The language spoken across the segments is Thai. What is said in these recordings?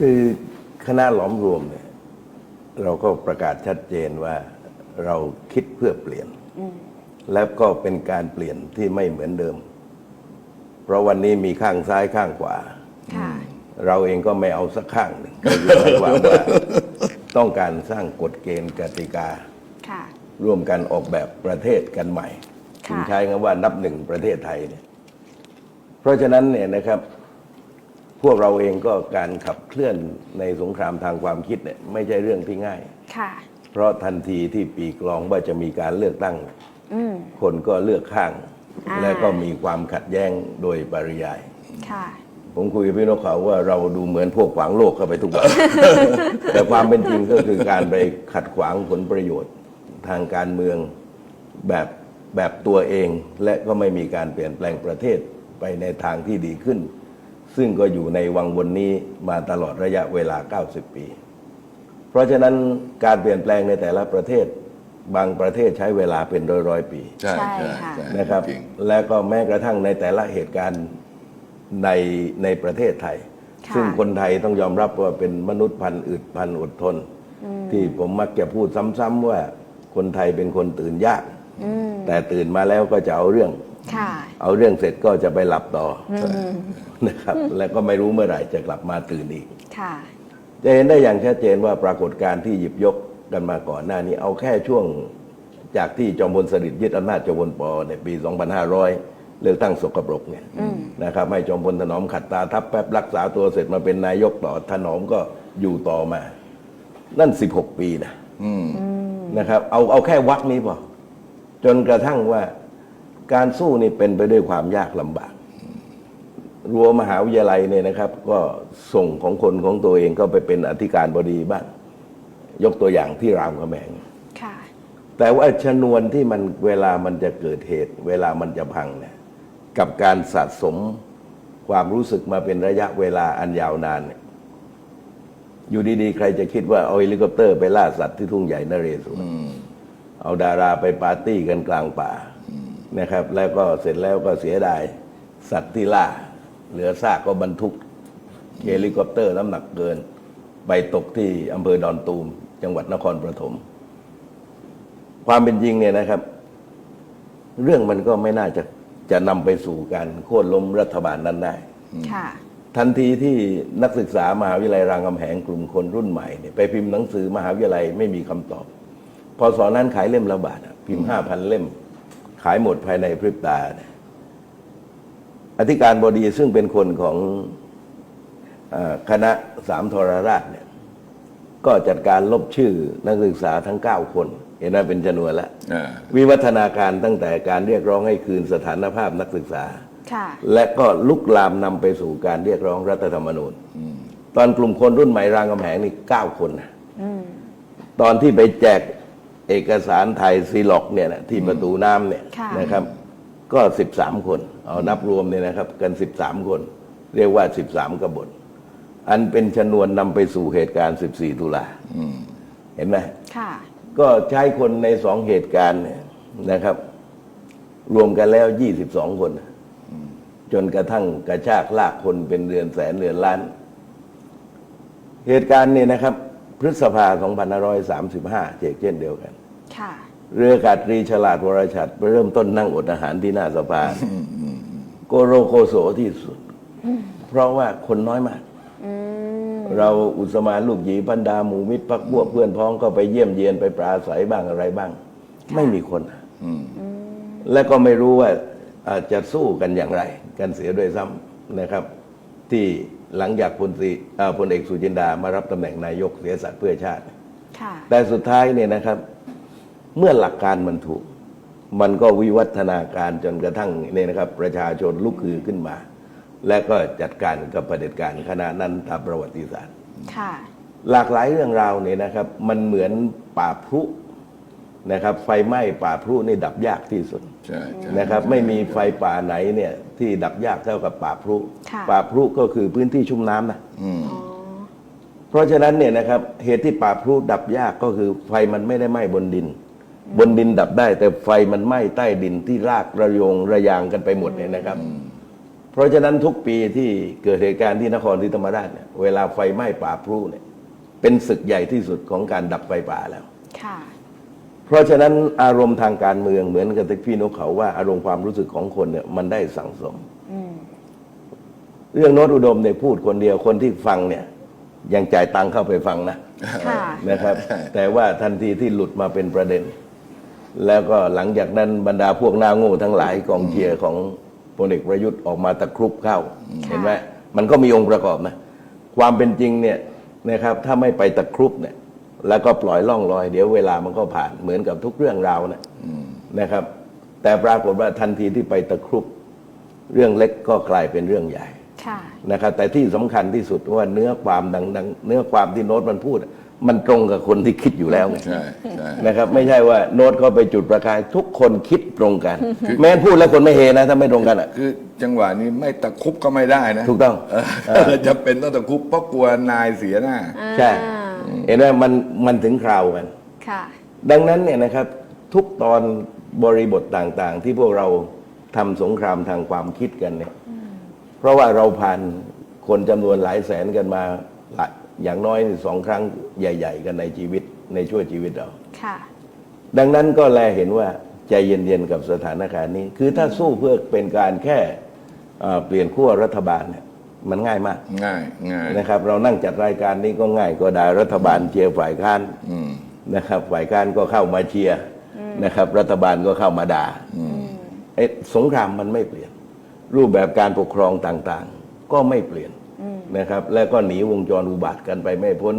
คือคณะหลอมรวมเนี่ยเราก็ประกาศชัดเจนว่าเราคิดเพื่อเปลี่ยน แล้วก็เป็นการเปลี่ยนที่ไม่เหมือนเดิม เพราะวันนี้มีข้างซ้ายข้างขวาค่ะเราเองก็ไม่เอาสักข้างหนึ่งก็คือหมายความว่าต้องการสร้างกฎเกณฑ์กติกาค่ะร่วมกันออกแบบประเทศกันใหม่ค่ะถึงใช้คำว่านับหนึ่งประเทศไทยเนี่ยเพราะฉะนั้นเนี่ยนะครับ พวกเราเองก็การขับเคลื่อนในสงครามทางความคิดเนี่ยไม่ใช่เรื่องที่ง่าย ค่ะ เพราะทันทีที่ปีกลองว่าจะมีการเลือกตั้ง อืม คนก็เลือกข้าง อ่า และก็มีความขัดแย้งโดยปริยาย ค่ะ ผมคุยกับพี่นกเขาว่าเราดูเหมือนพวกขวางโลกเข้าไปทุกวัน แต่ความเป็นจริงก็คือการไปขัดขวางผลประโยชน์ทางการเมืองแบบแบบตัวเอง และก็ไม่มีการเปลี่ยนแปลงประเทศไปในทางที่ดีขึ้น ซึ่งก็อยู่ในวังวนนี้มาตลอดระยะเวลา 90 ปี เพราะฉะนั้นการเปลี่ยนแปลงในแต่ละประเทศบางประเทศใช้เวลาเป็นร้อยร้อยๆปีใช่ใช่ใช่ค่ะใช่นะครับจริงและก็แม้กระทั่งในแต่ละเหตุการณ์ในในประเทศไทย ค่ะ ซึ่งคนไทยต้องยอมรับว่าเป็นมนุษย์พันธุ์อึดพันธุ์อดทน ที่ผมมักจะพูดซ้ำๆว่าคนไทยเป็นคนตื่นยากอืมแต่ตื่นมาแล้วก็จะเอาเรื่องค่ะ เอาเรื่องเสร็จก็จะไปหลับต่ออนะครับ แล้วก็ไม่รู้เมื่อไหร่จะกลับมาตื่นอีกค่ะจะเห็นได้อย่างชัดเจนว่าปรากฏการณ์ที่หยิบยกกันมาก่อนหน้านี้ เอาแค่ช่วงจากที่จอมพลสฤษดิ์ยึดอำนาจจอมพลปในปี 2500 เลือกตั้งสกปรกเนี่ยนะครับให้จอมพลถนอมขัดตาทับแป๊บรักษาตัวเสร็จมาเป็นนายกต่อถนอมก็อยู่ต่อมา นั่น 16 ปีนะอืมนะครับ เอาเอาแค่วักนี้พอจนกระทั่งว่า การสู้นี่เป็นไปด้วยความยากลำบาก รั้วมหาวิทยาลัยเนี่ยนะครับ ก็ส่งของคนของตัวเองก็ไปเป็นอธิการบดีบ้าง ยกตัวอย่างที่รามคำแหงค่ะแต่ว่าชนวนที่มันเวลามันจะเกิดเหตุ เวลามันจะพังเนี่ยกับการสะสมความรู้สึกมาเป็นระยะเวลาอันยาวนานเนี่ยอยู่ดีๆ ใครจะคิดว่าเอาเฮลิคอปเตอร์ไปล่าสัตว์ที่ทุ่งใหญ่นเรศวรเอาดาราไปปาร์ตี้กันกลางป่า นะครับ แล้วก็เสร็จแล้วก็เสียดายสัตว์ที่ล่า เหลือซากก็บรรทุกเฮลิคอปเตอร์น้ำหนักเกิน ไปตกที่อำเภอดอนตูม จังหวัดนครปฐมความเป็นจริงเนี่ยนะครับ เรื่องมันก็ไม่น่าจะจะนำไปสู่การโค่นล้มรัฐบาลนั้นได้ค่ะทันทีที่นักศึกษามหาวิทยาลัยรามคำแหงกลุ่มคนรุ่นใหม่เนี่ยไปพิมพ์หนังสือมหาวิทยาลัยไม่มีคำตอบ พอสอนนั้นขายเล่มละบาทอะพิมพ์ห้าพันเล่ม ขายหมดภายในพริบตาเนี่ยอธิการบดีซึ่งเป็นคนของเออคณะสามทรราชเนี่ย ก็จัดการลบชื่อนักศึกษาทั้ง 9 คน เห็นว่าเป็นจำนวนแล้วอ่าวิวัฒนาการตั้งแต่การเรียกร้องให้คืนสถานภาพนักศึกษาค่ะและก็ลุกลามนำไปสู่การเรียกร้องรัฐธรรมนูญตอนกลุ่มคนรุ่นใหม่รามคำแหงนี่เก้าคนนะอืมตอนที่ไปแจก เอกสารไทยซีล็อกเนี่ยนะที่ประตูน้ำเนี่ยค่ะ นะครับ ก็สิบสามคน เอานับรวมเนี่ยนะครับ กันสิบสามคน เรียกว่าสิบสามกบฏ อันเป็นชนวนนำไปสู่เหตุการณ์สิบสี่ตุลาเห็นไหมค่ะ ก็ใช้คนในสองเหตุการณ์เนี่ยนะครับ รวมกันแล้วยี่สิบสองคน จนกระทั่งกระชากลากคนเป็นเรือนแสนเรือนล้าน เหตุการณ์นี้นะครับ พฤษภา 2535เช่นเช่นเดียวกัน ค่ะ เรืออากาศตรีฉลาดวรชัดไปเริ่มต้นนั่งอดอาหารที่หน้าสภาโกโรโกโสที่สุด เพราะว่าคนน้อยมากอืมเราอุสมานลูกหยีพันดาหมู่มิตรพักพวกเพื่อนพ้องก็ไปเยี่ยมเยียนไปปราศัยบ้างอะไรบ้าง ไม่มีคน และก็ไม่รู้ว่าอาจจะสู้กันอย่างไร กันเสียด้วยซ้ำนะครับ ที่ หลังจากพลตรีเอ่อพลเอกสุจินดามารับตำแหน่งนายกเสียสัตว์เพื่อชาติค่ะแต่สุดท้ายเนี่ยนะครับ เมื่อหลักการมันถูก มันก็วิวัฒนาการจนกระทั่งเนี่ยนะครับ ประชาชนลุกฮือขึ้นมา และก็จัดการกับเผด็จการคณะนั้นตามประวัติศาสตร์ค่ะหลากหลายเรื่องราวเนี่ยนะครับ มันเหมือนป่าพรุนะครับ ไฟไหม้ป่าพรุนี่ดับยากที่สุดใช่ใช่ นะครับไม่มีไฟป่าไหนเนี่ยที่ดับยากเท่ากับป่าพรุค่ะป่าพรุก็คือพื้นที่ชุ่มน้ำนะอืมอ๋อเพราะฉะนั้นเนี่ยนะครับเหตุที่ป่าพรุดับยากก็คือไฟมันไม่ได้ไหม้บนดิน บนดินดับได้ แต่ไฟมันไหม้ใต้ดินที่รากระโยงระยางกันไปหมดเนี่ยนะครับ เพราะฉะนั้นทุกปีที่เกิดเหตุการณ์ที่นครศรีธรรมราชเนี่ยเวลาไฟไหม้ป่าพลูเนี่ยเป็นศึกใหญ่ที่สุดของการดับไฟป่าแล้วค่ะ เพราะฉะนั้นอารมณ์ทางการเมืองเหมือนกับที่พี่นกเขาว่าอารมณ์ความรู้สึกของคนเนี่ยมันได้สั่งสมอืมเรื่องโน้ตอุดมเนี่ยพูดคนเดียวคนที่ฟังเนี่ย ยังจ่ายตังค์เข้าไปฟังนะค่ะ นะครับ แต่ว่าทันทีที่หลุดมาเป็นประเด็น แล้วก็หลังจากนั้นบรรดาพวกหน้าโง่ทั้งหลายกองเชียร์ของพลเอกประยุทธ์ออกมาตะครุบเข้า เห็นไหมมันก็มีองค์ประกอบนะ ความเป็นจริงเนี่ยนะครับ ถ้าไม่ไปตะครุบเนี่ย แล้วก็ปล่อยล่องลอยเดี๋ยวเวลามันก็ผ่านเหมือนกับทุกเรื่องราวนะนะครับ แต่ปรากฏว่าทันทีที่ไปตะครุบเรื่องเล็กก็กลายเป็นเรื่องใหญ่ค่ะนะครับ แต่ที่สำคัญที่สุดว่าเนื้อความดังดังเนื้อความที่โน้ตมันพูด มันตรงกับคนที่คิดอยู่แล้วไงใช่ใช่นะครับ ไม่ใช่ว่าโน้ตเขาไปจุดประกายทุกคนคิดตรงกัน แม้นพูดแล้วคนไม่เฮนะถ้าไม่ตรงกันอะคือจังหวะนี้ไม่ตะครุบก็ไม่ได้นะ ถูกต้องเออจะเป็นต้องตะครุบเพราะกลัวนายเสียหน้าใช่ เห็นไหมมันมันถึงคราวกันค่ะดังนั้นเนี่ยนะครับทุกตอนบริบทต่างๆ ที่พวกเราทำสงครามทางความคิดกันเนี่ยเพราะว่าเราผ่านคนจำนวนหลายแสนกันมาหลายอย่างน้อยสองครั้งใหญ่ ๆ กันในชีวิตในช่วงชีวิตเราค่ะดังนั้นก็แลเห็นว่าใจเย็นๆกับสถานการณ์นี้ คือถ้าสู้เพื่อเป็นการแค่เอ่อเปลี่ยนขั้วรัฐบาลเนี่ย มันง่ายมาก ง่ายง่ายนะครับ เรานั่งจัดรายการนี้ก็ง่ายก็ได้รัฐบาลเชียร์ฝ่ายค้านอืมนะครับ ฝ่ายค้านก็เข้ามาเชียร์นะครับ รัฐบาลก็เข้ามาด่าไอ้สงครามมันไม่เปลี่ยน รูปแบบการปกครองต่างๆ ก็ไม่เปลี่ยนนะครับ แล้วก็หนีวงจรอุบาทกันไปไม่พ้น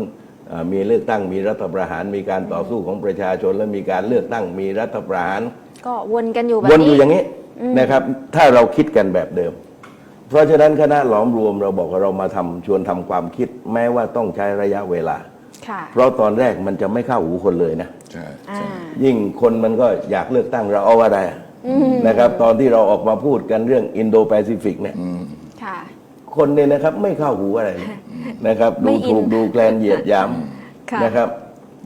อ่ามีเลือกตั้งมีรัฐประหารมีการต่อสู้ของประชาชนและมีการเลือกตั้งมีรัฐประหาร ก็วนกันอยู่แบบวนอยู่นี้อย่างนี้นะครับ ถ้าเราคิดกันแบบเดิม เพราะฉะนั้นคณะหลอมรวมเราบอกว่าเรามาทำชวนทำความคิด แม้ว่าต้องใช้ระยะเวลาค่ะเพราะตอนแรกมันจะไม่เข้าหูคนเลยนะใช่อ่าใช่ยิ่งคนมันก็อยากเลือกตั้งเราเอาอะไรอะนะครับ ตอนที่เราออกมาพูดกันเรื่องอินโดแปซิฟิกเนี่ยค่ะคนเนี่ยนะครับไม่เข้าหูอะไรเลยนะครับไม่ดูอินถูกดูแคลนเหยียดหยามค่ะนะครับ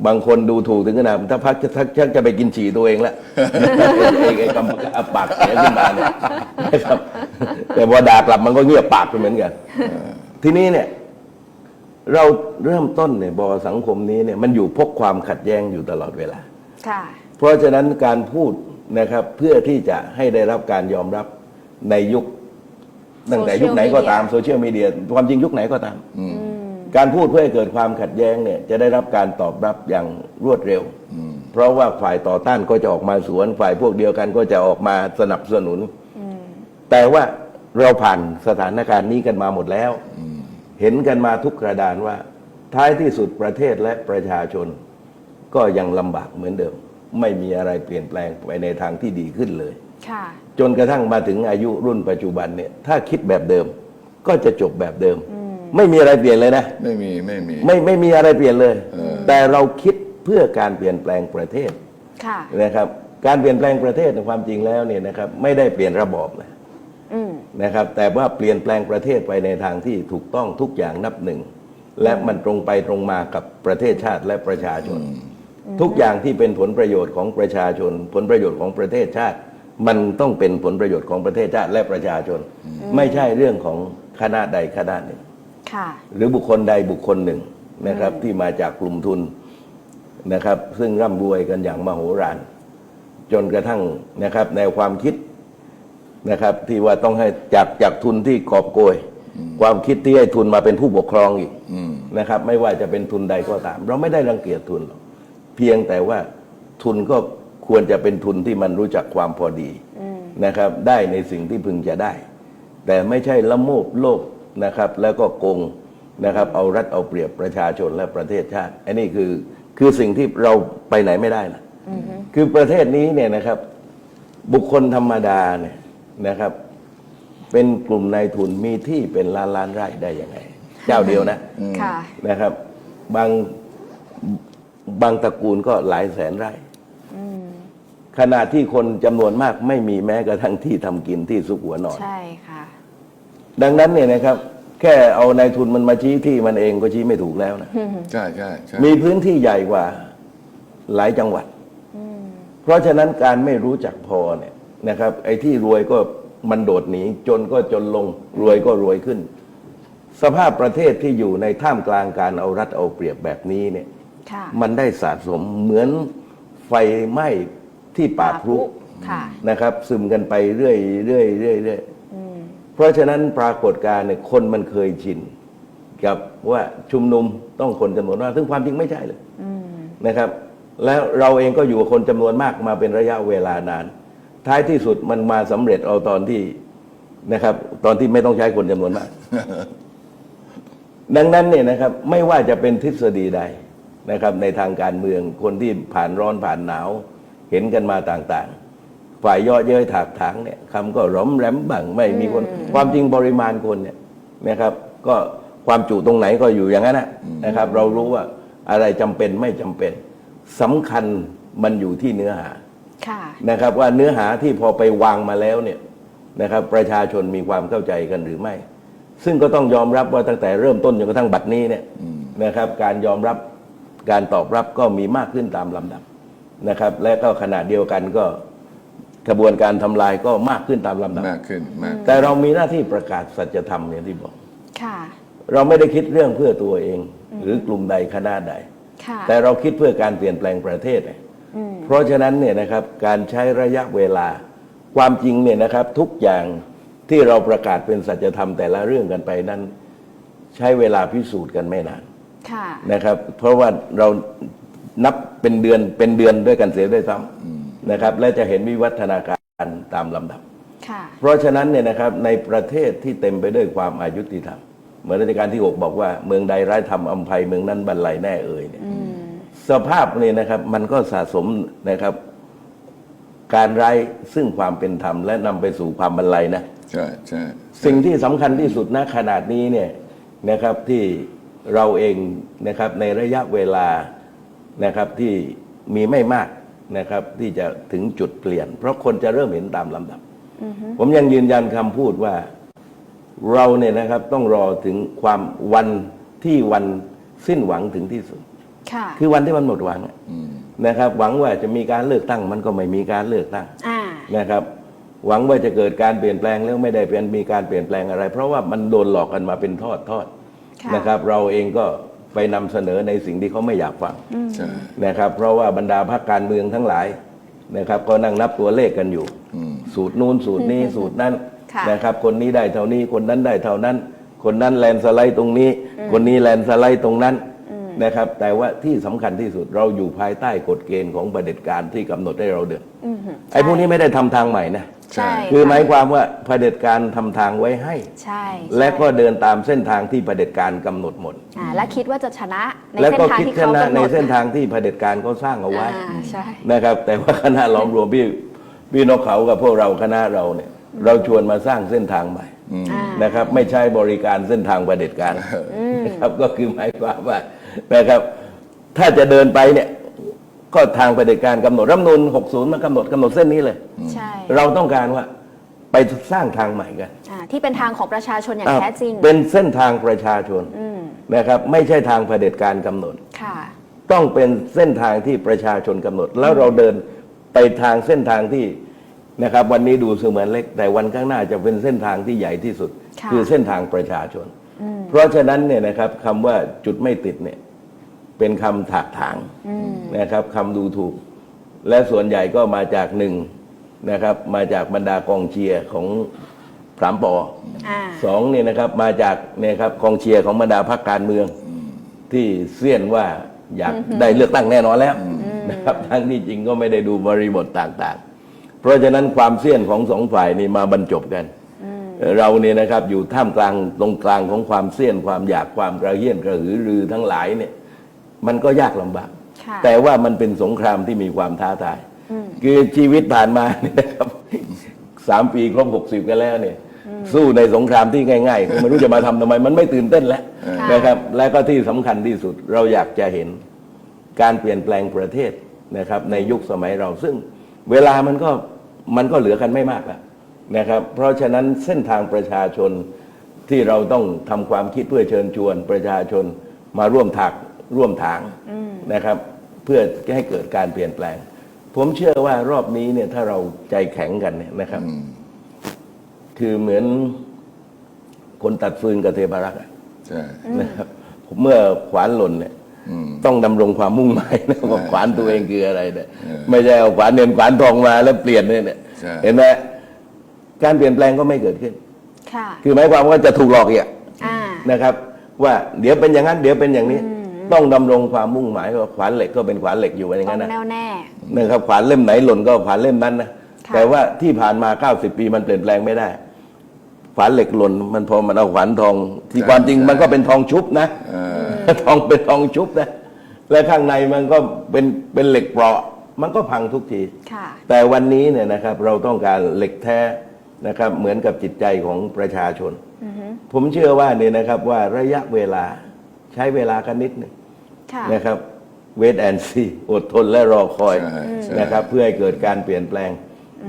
บางคนดูถูกถึงขนาดถ้าพักจะทักชักจะไปกินฉี่ตัวเองแล้วนะครับไอ้ไอ้กำกับปากเสียขึ้นมาเนี่ยนะครับ แต่พอด่ากลับมันก็เงียบปากไปเหมือนกัน ทีนี้เนี่ย เราเริ่มต้นเนี่ยบอกว่าสังคมนี้เนี่ยมันอยู่พกความขัดแย้งอยู่ตลอดเวลาค่ะเพราะฉะนั้นการพูดนะครับเพื่อที่จะให้ได้รับการยอมรับในยุคตั้งแต่ยุคไหนก็ตามโซเชียลมีเดียความจริงยุคไหนก็ตาม การพูดเพื่อให้เกิดความขัดแย้งเนี่ยจะได้รับการตอบรับอย่างรวดเร็ว เพราะว่าฝ่ายต่อต้านก็จะออกมาสวนฝ่ายพวกเดียวกันก็จะออกมาสนับสนุน แต่ว่าเราผ่านสถานการณ์นี้กันมาหมดแล้ว เห็นกันมาทุกกระดานว่า ท้ายที่สุดประเทศและประชาชน ก็ยังลำบากเหมือนเดิม ไม่มีอะไรเปลี่ยนแปลงไปในทางที่ดีขึ้นเลยค่ะจนกระทั่งมาถึงอายุรุ่นปัจจุบันเนี่ยถ้าคิดแบบเดิม ก็จะจบแบบเดิม ไม่มีอะไรเปลี่ยนเลยนะ ไม่มีไม่มี ไม่ไม่มีอะไรเปลี่ยนเลยแต่เราคิดเพื่อการเปลี่ยนแปลงประเทศค่ะ นะครับ การเปลี่ยนแปลงประเทศในความจริงแล้วเนี่ยนะครับ ไม่ได้เปลี่ยนระบอบนะอืม นะครับ แต่ว่าเปลี่ยนแปลงประเทศไปในทางที่ถูกต้องทุกอย่างนับหนึ่ง และมันตรงไปตรงมากับประเทศชาติและประชาชน ทุกอย่างที่เป็นผลประโยชน์ของประชาชน ผลประโยชน์ของประเทศชาติ มันต้องเป็นผลประโยชน์ของประเทศชาติและประชาชน ไม่ใช่เรื่องของคณะใดคณะหนึ่งค่ะ หรือบุคคลใดบุคคลหนึ่งนะครับ ที่มาจากกลุ่มทุนนะครับ ซึ่งร่ำรวยกันอย่างมโหฬารจนกระทั่งนะครับ แนวความคิดนะครับ ที่ว่าต้องให้จากจากทุนที่กอบโกย ความคิดที่ให้ทุนมาเป็นผู้ปกครองอีกนะครับ ไม่ว่าจะเป็นทุนใดก็ตาม เราไม่ได้รังเกียจทุนหรอกเพียงแต่ว่าทุนก็ควรจะเป็นทุนที่มันรู้จักความพอดีนะครับ ได้ในสิ่งที่พึงจะได้ แต่ไม่ใช่ละโมบโลภ นะครับแล้วก็โกงนะครับเอารัดเอาเปรียบประชาชนและประเทศชาติอันนี้คือคือสิ่งที่เราไปไหนไม่ได้นะคือประเทศนี้เนี่ยนะครับ บุคคลธรรมดาเนี่ยนะครับ เป็นกลุ่มนายทุนมีที่เป็นล้านล้านไร่ได้ยังไง เจ้าเดียวนะค่ะนะครับ บางบางตระกูลก็หลายแสนไร่ขณะที่คนจำนวนมากไม่มีแม้กระทั่งที่ทำกินที่ซุกหัวนอนใช่ค่ะ ดังนั้นเนี่ยนะครับแค่เอานายทุนมันมาชี้ที่มันเองก็ชี้ไม่ถูกแล้วนะ ใช่ใช่ใช่มีพื้นที่ใหญ่กว่าหลายจังหวัด เพราะฉะนั้นการไม่รู้จักพอเนี่ยนะครับ ไอ้ที่รวยก็มันโดดหนี จนก็จนลงรวยก็รวยขึ้น สภาพประเทศที่อยู่ในท่ามกลางการเอารัดเอาเปรียบแบบนี้เนี่ย ค่ะมันได้สะสมเหมือนไฟไหม้ที่ป่าพรุค่ะ นะครับ ซึมกันไปเรื่อยเรื่อยเรื่อยเรื่อย เพราะฉะนั้นปรากฏการณ์เนี่ยคนมันเคยชินกับว่าชุมนุมต้องคนจำนวนมากซึ่งความจริงไม่ใช่เลยนะครับ แล้วเราเองก็อยู่กับคนจำนวนมากมาเป็นระยะเวลานาน ท้ายที่สุดมันมาสำเร็จเอาตอนที่นะครับ ตอนที่ไม่ต้องใช้คนจำนวนมาก ดังนั้นเนี่ยนะครับ ไม่ว่าจะเป็นทฤษฎีใดนะครับ ในทางการเมืองคนที่ผ่านร้อนผ่านหนาว เห็นกันมาต่างๆ ฝ่ายเย่อเย้ยถากถางเนี่ยคำก็ร้อมแรมบังไม่มีคน ความจริงปริมาณคนเนี่ยนะครับ ก็ความจุตรงไหนก็อยู่อย่างนั้นนะนะครับ เรารู้ว่าอะไรจำเป็นไม่จำเป็นสำคัญมันอยู่ที่เนื้อหาค่ะนะครับ ว่าเนื้อหาที่พอไปวางมาแล้วเนี่ยนะครับ ประชาชนมีความเข้าใจกันหรือไม่ ซึ่งก็ต้องยอมรับว่าตั้งแต่เริ่มต้นจนกระทั่งบัดนี้เนี่ยนะครับ การยอมรับการตอบรับก็มีมากขึ้นตามลำดับนะครับ และก็ขณะเดียวกันก็ กระบวนการทำลายก็มากขึ้นตามลำดับมากขึ้นมากแต่เรามีหน้าที่ประกาศสัจธรรมอย่างที่บอกค่ะ เราไม่ได้คิดเรื่องเพื่อตัวเอง หรือกลุ่มใดคณะใดค่ะแต่เราคิดเพื่อการเปลี่ยนแปลงประเทศเนี่ยเพราะฉะนั้นเนี่ยนะครับการใช้ระยะเวลาความจริงเนี่ยนะครับทุกอย่างที่เราประกาศเป็นสัจธรรมแต่ละเรื่องกันไปนั้น ใช้เวลาพิสูจน์กันไม่นานค่ะนะครับ เพราะว่าเรานับเป็นเดือนเป็นเดือนด้วยกันเสียด้วยซ้ำ นะครับและจะเห็นวิวัฒนาการตามลำดับค่ะเพราะฉะนั้นเนี่ยนะครับในประเทศที่เต็มไปด้วยความอายุติธรรม เหมือนรัชกาลที่ 6 บอกว่าเมืองใดร้ายทำอำภัยเมืองนั้นบรรลัยแน่เอ่ยเนี่ยสภาพเนี่ยนะครับมันก็สะสมนะครับการร้ายซึ่งความเป็นธรรมและนำไปสู่ความบรรลัยนะใช่ใช่สิ่งที่สำคัญที่สุดณขนาดนี้เนี่ยนะครับที่เราเองนะครับในระยะเวลานะครับที่มีไม่มาก นะครับที่จะถึงจุดเปลี่ยน เพราะคนจะเริ่มเห็นตามลำดับ ผมยังยืนยันคำพูดว่าเราเนี่ยนะครับต้องรอถึงความวันที่วันสิ้นหวังถึงที่สุด ค่ะ คือวันที่มันหมดหวังอะนะครับ หวังว่าจะมีการเลือกตั้ง มันก็ไม่มีการเลือกตั้งอ่า นะครับ หวังว่าจะเกิดการเปลี่ยนแปลงแล้วไม่ได้เป็นมีการเปลี่ยนแปลงอะไร เพราะว่ามันโดนหลอกกันมาเป็นทอดทอดค่ะ นะครับ เราเองก็ ไปนำเสนอในสิ่งที่เขาไม่อยากฟังใช่ นะครับ เพราะว่าบรรดาพรรคการเมืองทั้งหลายนะครับ ก็นั่งนับตัวเลขกันอยู่สูตรนู้นสูตรนี้สูตรนั้นค่ะ นะครับ คนนี้ได้เท่านี้คนนั้นได้เท่านั้น คนนั้นแลนสไลด์ตรงนี้ คนนี้แลนสไลด์ตรงนั้นนะครับ แต่ว่าที่สำคัญที่สุดเราอยู่ภายใต้กฎเกณฑ์ของประเผด็จการที่กำหนดให้เราเดินอืมไอ้พวกนี้ไม่ได้ทำทางใหม่นะ ใช่ คือหมายความว่าเผด็จการทำทางไว้ให้ ใช่และก็เดินตามเส้นทางที่เผด็จการกำหนดหมด อ่าและคิดว่าจะชนะในแล้วเส้นก็ทางคิดที่ชเขานะกำหในนดเส้นทางที่เผด็จการเขาสร้างเอาไว้ อ่าใช่ นะครับแต่ว่าคณะล้อมรวมพี่พี่นกเขากับพวกเราคณะเราเนี่ย เราชวนมาสร้างเส้นทางใหม่อ่านะครับ ไม่ใช่บริการเส้นทางเผด็จการนะครับก็คือหมายความว่านะครับ ถ้าจะเดินไปเนี่ย ก็ทางเผด็จการกำหนดรัฐธรรมนูล60 มันกำหนดกำหนดเส้นนี้เลย ใช่เราต้องการว่าไปสร้างทางใหม่กันอ่าที่เป็นทางของประชาชนอย่างอ่าแท้จริง เป็นเส้นทางประชาชนอืมนะครับ ไม่ใช่ทางเผด็จการกำหนด ค่ะ ต้องเป็นเส้นทางที่ประชาชนกำหนด แล้วเราเดินไปทางเส้นทางที่นะครับ วันนี้ดูเสมือนเล็ก แต่วันข้างหน้าจะเป็นเส้นทางที่ใหญ่ที่สุดค่ะ อเส้นทางประชาชนเพราะฉะนั้นเนี่ยนะครับคำว่าจุดไม่ติดเนี่ย เป็นคำถากถางนะครับคำดูถูก และส่วนใหญ่ก็มาจากหนึ่งนะครับ มาจากบรรดากองเชียร์ของพรามปออ่าสองเนี่ยนะครับมาจากเนี่ยครับกองเชียร์ของบรรดาพรรคการเมือง ที่เสี้ยนว่าอยากได้เลือกตั้งแน่นอนแล้วนะครับทั้งที่จริงก็ไม่ได้ดูบริบทต่างๆ เพราะฉะนั้นความเสี้ยนของสองฝ่ายนี่มาบรรจบกันเราเนี่ยนะครับอยู่ท่ามกลางตรงกลางของความเสี้ยนความอยากความกระเฮี้ยนกระหือรือทั้งหลายเนี่ย มันก็ยากลำบาก ค่ะแต่ว่ามันเป็นสงครามที่มีความท้าทายคือชีวิตผ่านมาเนี่ยนะครับ สามปีครบหกสิบกันแล้วเนี่ย สู้ในสงครามที่ง่ายๆก็ไม่รู้จะมาทำทำไม มันไม่ตื่นเต้นแล้วค่ะ นะครับ และก็ที่สำคัญที่สุดเราอยากจะเห็นการเปลี่ยนแปลงประเทศนะครับ ในยุคสมัยเราซึ่งเวลามันก็มันก็เหลือกันไม่มากแล้วนะครับ เพราะฉะนั้นเส้นทางประชาชนที่เราต้องทำความคิดเพื่อเชิญชวนประชาชนมาร่วมถัก ร่วมถางนะครับ เพื่อให้เกิดการเปลี่ยนแปลง ผมเชื่อว่ารอบนี้เนี่ยถ้าเราใจแข็งกันเนี่ยนะครับ คือเหมือนคนตัดฟืนกับเทพารักษ์อะใช่นะครับเมื่อขวานหล่นเนี่ยอืมต้องดำรงความมุ่งหมายนะว่าขวานตัวเองคืออะไรเนี่ยเออไม่ใช่เอาขวานเงินขวานทองมาแล้วเปลี่ยนเนี่ยเนี่ยใช่เห็นไหมการเปลี่ยนแปลงก็ไม่เกิดขึ้นค่ะคือหมายความว่าจะถูกหลอกอีกอะอ่านะครับ ว่าเดี๋ยวเป็นอย่างนั้น เดี๋ยวเป็นอย่างนี้ ต้องดำรงความมุ่งหมายว่าขวานเหล็กก็เป็นขวานเหล็กอยู่อย่างต้อนั้นงนะ แน่วแน่ นะครับขวานเล่มไหนหล่นก็ขวานเล่มนั้นนะค่ะ แต่ว่าที่ผ่านมา 90 ปีมันเปลี่ยนแปลงไม่ได้ ขวานเหล็กหล่นมันพอมันเอาขวานทอง ที่ใช่ความจริงใช่ มันก็เป็นทองชุบนะ เออ ทองเป็นทองชุบนะ และข้างในมันก็เป็นเป็นเหล็กเปราะ มันก็พังทุกที ค่ะ แต่วันนี้เนี่ยนะครับเราต้องการเหล็กแท้นะครับเหมือนกับจิตใจของประชาชน ผมเชื่อว่าเนี่ยนะครับว่าระยะเวลา ใช้เวลากันนิดหนึงค่ะนะครับเวทแอนซีอดทนและรอคอยใช่ใช่ นะครับเพื่อให้เกิดการเปลี่ยนแปลง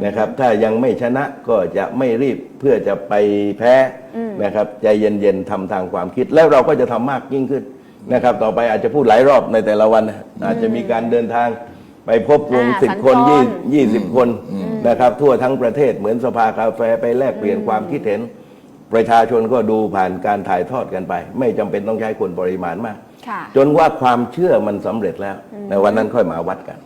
นะครับ ถ้ายังไม่ชนะก็จะไม่รีบเพื่อจะไปแพ้นะครับใจเย็นๆทำทางความคิด แล้วเราก็จะทำมากยิ่งขึ้นนะครับ ต่อไปอาจจะพูดหลายรอบในแต่ละวันนะอาจจะมีการเดินทางไปพบวงอ่าสิบสัญคนจรยี่ยี่สิบคนนะครับ ทั่วทั้งประเทศเหมือนสภากาแฟไปแลกเปลี่ยนความคิดเห็น ประชาชนก็ดูผ่านการถ่ายทอดกันไป ไม่จำเป็นต้องใช้คนปริมาณมากค่ะจนว่าความเชื่อมันสำเร็จแล้ว ในวันนั้นค่อยมาวัดกัน